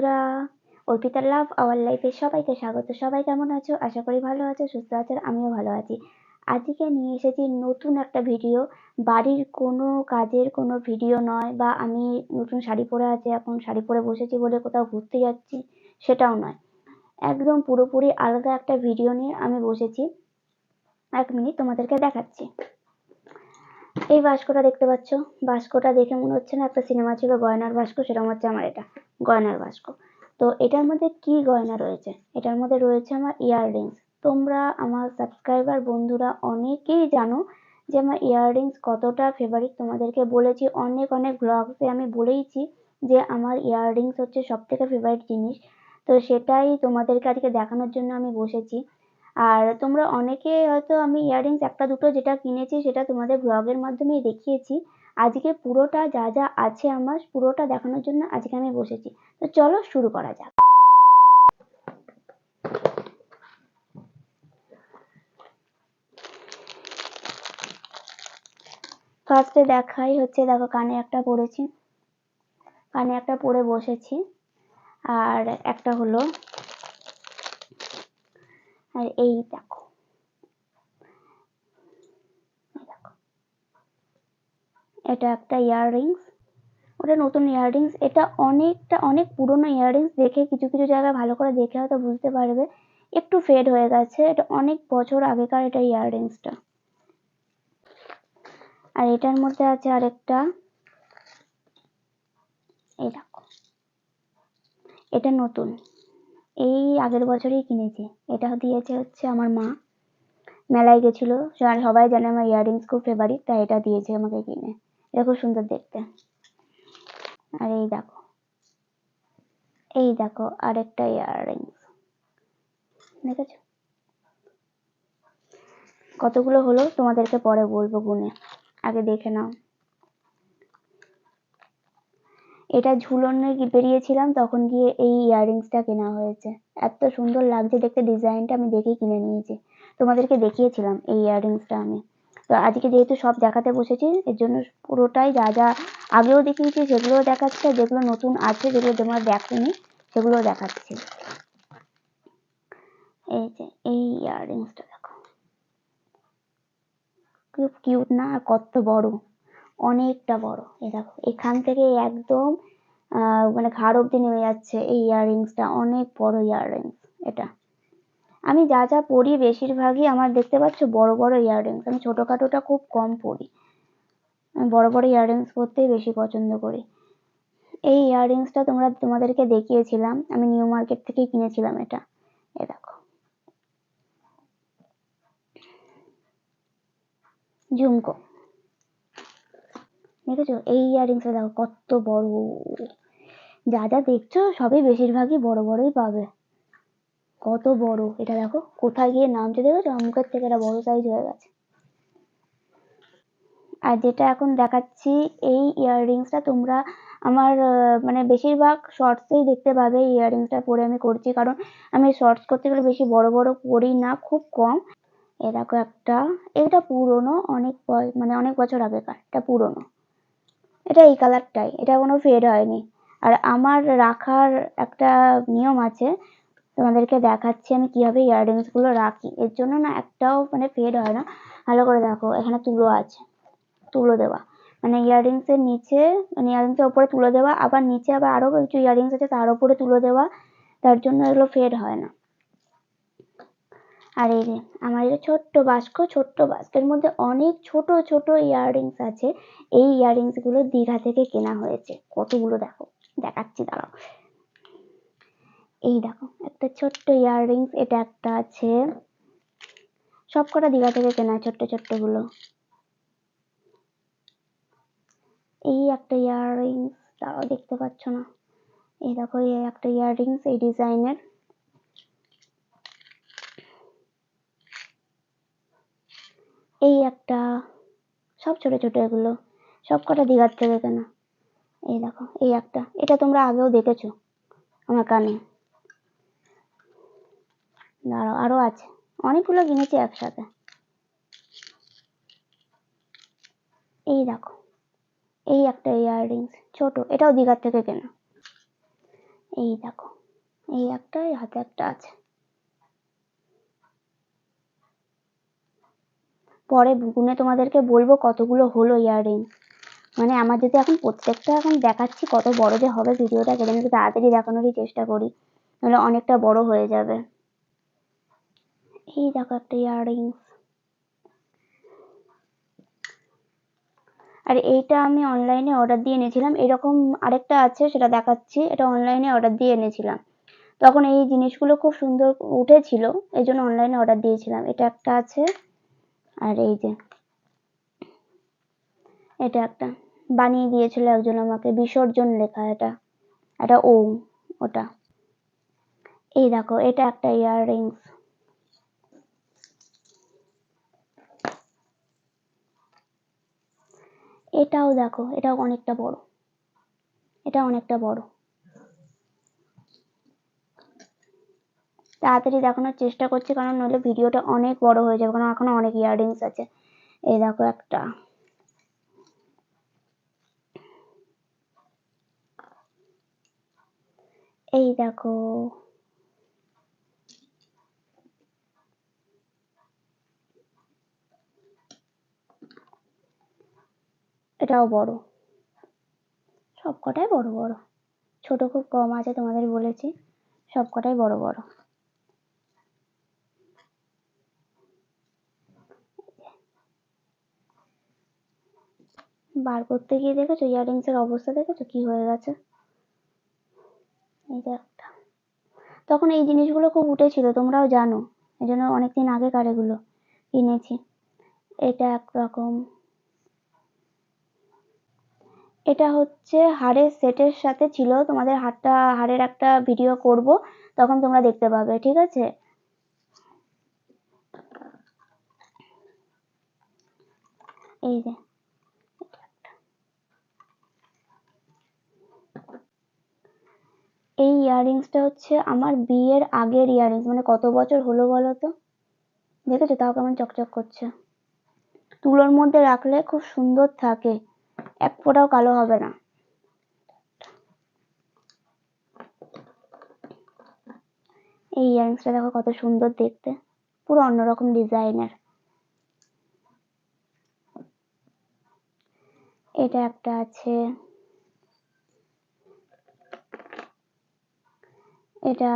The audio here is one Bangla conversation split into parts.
বন্ধুরা অর্পিতার লাভ, আওয়ার লাইফে সবাইকে স্বাগত। সবাই কেমন আছো? আশা করি ভালো আছো, সুস্থ আছো, আমিও ভালো আছি। আজকে নিয়ে এসেছি নতুন একটা ভিডিও। বাড়ির কোনো কাজের কোনো ভিডিও নয় বা আমি নতুন শাড়ি পরে আছি, এখন শাড়ি পরে বসেছি বলে কোথাও ঘুরতে যাচ্ছি, সেটাও নয়। একদম পুরোপুরি আলাদা একটা ভিডিও নিয়ে আমি বসেছি। এক মিনিট তোমাদেরকে দেখাচ্ছি। এই বাস্কটা দেখতে পাচ্ছ? বাস্কটা দেখে মনে হচ্ছে না একটা সিনেমা ছিল, গয়নার বাস্ক, সেরকম হচ্ছে আমার এটা। গয়নার বাস্ক। তো এটার মধ্যে কি গয়না রয়েছে? এটার মধ্যে রয়েছে আমার ইয়াররিংস তোমরা আমার সাবস্ক্রাইবার বন্ধুরা অনেকেই জানো যে আমার ইয়াররিংস কতটা ফেভারিট তোমাদেরকে বলেছি, অনেক অনেক ব্লগসে আমি বলেইছি যে আমার ইয়াররিংস হচ্ছে সব থেকে ফেভারিট জিনিস। তো সেটাই তোমাদেরকে আজকে দেখানোর জন্য আমি বসেছি। আর তোমরা অনেকে হয়তো আমি ইয়াররিংস একটা দুটো যেটা কিনেছি সেটা তোমাদের ব্লগের মাধ্যমেই দেখিয়েছি। আজকে পুরোটা যা যা আছে আমার, পুরোটা দেখানোর জন্য আজকে আমি বসেছি। তো চলো শুরু করা যাক। ফার্স্টে দেখাই হচ্ছে, দেখো কানে একটা পরেছি কানে একটা পরে বসেছি। আর একটা হলো, আর এই দেখো। এটা একটা ইয়াররিংস ওটা নতুন ইয়াররিংস এটা অনেকটা, অনেক পুরনো ইয়াররিংস দেখে কিছু কিছু জায়গায় ভালো করে দেখে হয়তো বুঝতে পারবে। একটু ফেড হয়ে গেছে, এটা অনেক বছর আগেকার এটা ইয়াররিংসটা আর এটার মধ্যে আছে আরেকটা, এই দেখো, এটা নতুন, এই আগের বছরই কিনেছি এটা দিয়েছে হচ্ছে আমার মা। মেলায় গেছিল, সবাই জানে আমার ইয়াররিংস খুব ফেভারিট তাই এটা দিয়েছে আমাকে কিনে। এটা সুন্দর দেখতে। আর এই দেখো। এই দেখো আরেকটা ইয়াররিংস। দেখেছ? কতগুলো হলো তোমাদেরকে পরে বলব গুনে। আগে দেখে নাও। এটা ঝুলনে বেরিয়েছিলাম, তখন গিয়ে এই ইয়াররিংসটা কেনা হয়েছে। এত সুন্দর লাগছে দেখতে, ডিজাইনটা আমি দেখেই কিনে নিয়েছি। তোমাদেরকে দেখিয়েছিলাম এই ইয়াররিংসটা আমি। তো আজকে যেহেতু সব দেখাতে বসেছি, এর জন্য পুরোটাই যা যা আগেও দেখিয়েছি, সেগুলোও দেখাচ্ছি আর যেগুলো নতুন আছে, যেগুলো তোমরা দেখোনি সেগুলো দেখাচ্ছি। এই যে, এই ইয়াররিংসটা দেখো। খুব কিউট না? আর কত বড়। অনেকটা বড়। এই দেখো, এখান থেকে একদম মানে ঘাড় অব্দি নেমে যাচ্ছে এই ইয়াররিংসটা অনেক বড় ইয়াররিংস এটা। আমি যা যা পরি বেশিরভাগই আমার দেখতে পাচ্ছ বড় বড় ইয়াররিংস। আমি ছোটোখাটোটা খুব কম পরি আমি বড় বড় ইয়াররিংস পরতেই বেশি পছন্দ করি। এই ইয়াররিংসটা তোমরা, তোমাদেরকে দেখিয়েছিলাম। আমি নিউ মার্কেট থেকেই কিনেছিলাম এটা। এ দেখো। ঝুমকো। দেখেছ? এই ইয়াররিংসটা দেখো কত বড়। যা যা দেখছ সবই বেশিরভাগই বড় বড়ই পাবে। কত বড়? এটা দেখো, কোথায় গিয়ে নামছে দেখেছ মুখের থেকে এটা বড় সাইজ হয়ে গেছে। আর যেটা এখন দেখাচ্ছি, এই ইয়াররিংসটা তোমরা আমার মানে বেশিরভাগ শর্টসেই দেখতে পাবে ইয়াররিংসটা পরে আমি করছি। কারণ আমি শর্টস করতে গেলে বেশি বড় বড় পরি না, খুব কম। এ দেখো একটা, এটা পুরনো, অনেক মানে অনেক বছর আগেকার, এটা পুরনো। এটা এই কালারটাই এটা কোনো ফেড হয়নি। আর আমার রাখার একটা নিয়ম আছে তোমাদেরকে দেখাচ্ছি আমি কীভাবে ইয়াররিংসগুলো রাখি। এর জন্য না একটাও মানে ফেড হয় না। ভালো করে দেখো, এখানে তুলো আছে। তুলো দেওয়া। মানে ইয়াররিংস এর নিচে মানে ইয়াররিংস এর উপরে তুলো দেওয়া, আবার নিচে আবার আরও কিছু ইয়াররিংস আছে, তার উপরে তুলো দেওয়া, তার জন্য এগুলো ফেড হয় না। আর এই যে, আমার এটা ছোট্ট বাস্ক, ছোট্ট বাস্কের মধ্যে অনেক ছোট ছোট ইয়াররিংস আছে। এই ইয়াররিংসগুলো দীঘা থেকে কেনা হয়েছে। কতগুলো দেখো। দেখাচ্ছি, দাঁড়াও। এই দেখো, একটা ছোট্ট ইয়াররিংস এটা একটা আছে। সব কটা দীঘা থেকে কেনা ছোট্ট ছোট্টগুলো এই একটা ইয়াররিংস তারাও দেখতে পাচ্ছ না। এই দেখো, এই একটা ইয়াররিংস এই ডিজাইনের। এই একটা, সব ছোট ছোট এগুলো, সব কটা দীঘার থেকে কেনা। এই দেখো, এই একটা, এটা তোমরা আগেও দেখেছ আমার কানে। দাঁড়াও, আরও আছে। অনেকগুলো কিনেছি একসাথে। এই দেখো, এই একটা ইয়াররিংস ছোট, এটাও দীঘার থেকে কেনা। এই দেখো, এই একটা হাতে একটা আছে। পরে গুনে তোমাদেরকে বলব কতগুলো হলো ইয়াররিং মানে আমার যদি এখন প্রত্যেকটা এখন দেখাচ্ছি, কত বড় যে হবে ভিডিওটা, সেটা আমি তাড়াতাড়ি দেখানোরই চেষ্টা করি। নাহলে অনেকটা বড় হয়ে যাবে। এই দেখো একটা ইয়াররিংস। আর এইটা আমি অনলাইনে অর্ডার দিয়ে এনেছিলাম। এরকম আরেকটা আছে, সেটা দেখাচ্ছি। এটা অনলাইনে অর্ডার দিয়ে এনেছিলাম। তখন এই জিনিসগুলো খুব সুন্দর উঠেছিল এই জন্য অনলাইনে অর্ডার দিয়েছিলাম। এটা একটা আছে, আর এই যে, এটা একটা। বানিয়ে দিয়েছিল একজন আমাকে, বিসর্জন লেখা এটা। এটা ওম, ওটা। এই দেখো, এটা একটা ইয়াররিংস। এটাও দেখো, এটাও অনেকটা বড়। এটা অনেকটা বড়। তাড়াতাড়ি দেখানোর চেষ্টা করছি, কারণ নইলে ভিডিওটা অনেক বড় হয়ে যাবে, কারণ এখনও অনেক ইয়াররিংস আছে। এই দেখো একটা। এই দেখো। এটাও বড়। সব কটাই বড় বড়। ছোট খুব কম আছে তোমাদের বলেছি। সব কটাই বড় বড়। বার করতে গিয়ে দেখেছ? ইয়াররিংস এর অবস্থা দেখেছ? কি হয়ে গেছে? এই যে একটা। তখন এই জিনিসগুলো খুব উঠেছিল, তোমরাও জানো। এই জন্য অনেকদিন আগেকার এগুলো কিনেছি। এটা একরকম। এটা হচ্ছে হাড়ের সেটের সাথে ছিল, তোমাদের হাড়টা হাড়ের একটা ভিডিও করব, তখন তোমরা দেখতে পাবে, ঠিক আছে? এই যে। এই ইয়াররিংসটা হচ্ছে আমার বিয়ের আগের ইয়াররিংস মানে কত বছর হলো বলো তো? দেখেছ? তাও কেমন চকচক করছে। তুলোর মধ্যে রাখলে খুব সুন্দর থাকে। এক ফোঁটাও কালো হবে না। এই ইয়াররিংসটা দেখো কত সুন্দর দেখতে। পুরো অন্যরকম ডিজাইনের। এটা একটা আছে। এটা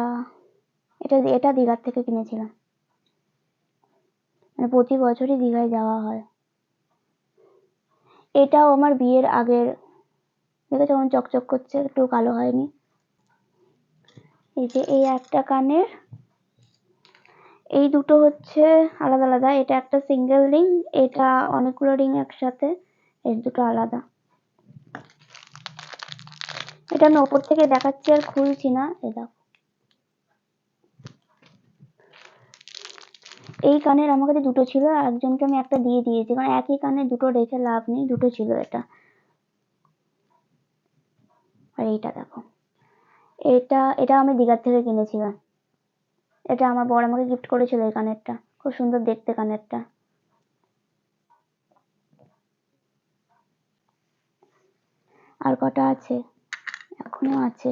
এটা এটা দীঘার থেকে কিনেছিলাম। মানে প্রতি বছরই দীঘায় যাওয়া হয়। এটাও আমার বিয়ের আগের, দেখেছ কেমন চকচক করছে? একটু কালো হয়নি। এই যে এই একটা কানের, এই দুটো হচ্ছে আলাদা আলাদা। এটা একটা সিঙ্গেল রিং এটা অনেকগুলো রিং একসাথে, এই দুটো আলাদা। এটা আমি ওপর থেকে দেখাচ্ছি আর খুলছি না দেখো। এই কানের আমার কাছে দুটো ছিল আর একজনকে আমি একটা দিয়ে দিয়েছি। কারণ একই কানে দুটো রেখে লাভ নেই, দুটো ছিল এটা। আর এইটা দেখো। এটা এটা আমি দীঘার থেকে কিনেছিলাম। এটা আমার বর আমাকে গিফট করেছিল এই কানেরটা। খুব সুন্দর দেখতে কানেরটা। আর কটা আছে? এখনও আছে।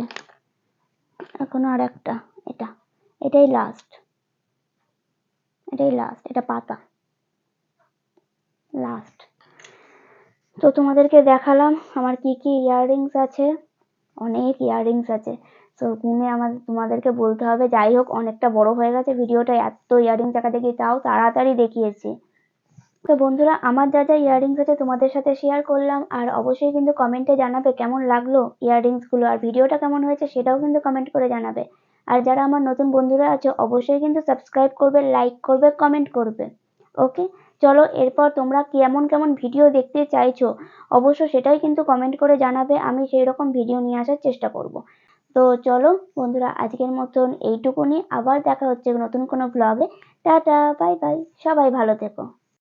এখনও আর একটা এটা, এটাই লাস্ট এটাই লাস্ট এটা পাতা লাস্ট তো তোমাদেরকে দেখালাম আমার কি কি ইয়াররিংস আছে, অনেক ইয়াররিংস আছে। তো গুনে আমার তোমাদেরকে বলতে হবে, যাই হোক, অনেকটা বড় হয়ে গেছে, ভিডিওটা এত ইয়াররিংস দেখা দেখি, তাও তাড়াতাড়ি দেখিয়েছি। তো বন্ধুরা, আমার যা যা ইয়াররিংস আছে তোমাদের সাথে শেয়ার করলাম, আর অবশ্যই কিন্তু কমেন্টে জানাবে কেমন লাগল ইয়াররিংসগুলো আর ভিডিওটা কেমন হয়েছে সেটাও কিন্তু কমেন্ট করে জানাবে। আর যারা আমার নতুন বন্ধুরা আছে, অবশ্যই কিন্তু সাবস্ক্রাইব করবে লাইক করবে কমেন্ট করবে। ওকে চলো, এরপর তোমরা কেমন কেমন ভিডিও দেখতে চাইছো অবশ্য সেটাই কিন্তু কমেন্ট করে জানাবে, আমি সেই রকম ভিডিও নিয়ে আসার চেষ্টা করব। তো চলো, বন্ধুরা, আজকের মতন এইটুকুনি, আবার দেখা হচ্ছে নতুন কোনো ব্লগে টাটা বাই বাই সবাই ভালো থেকো।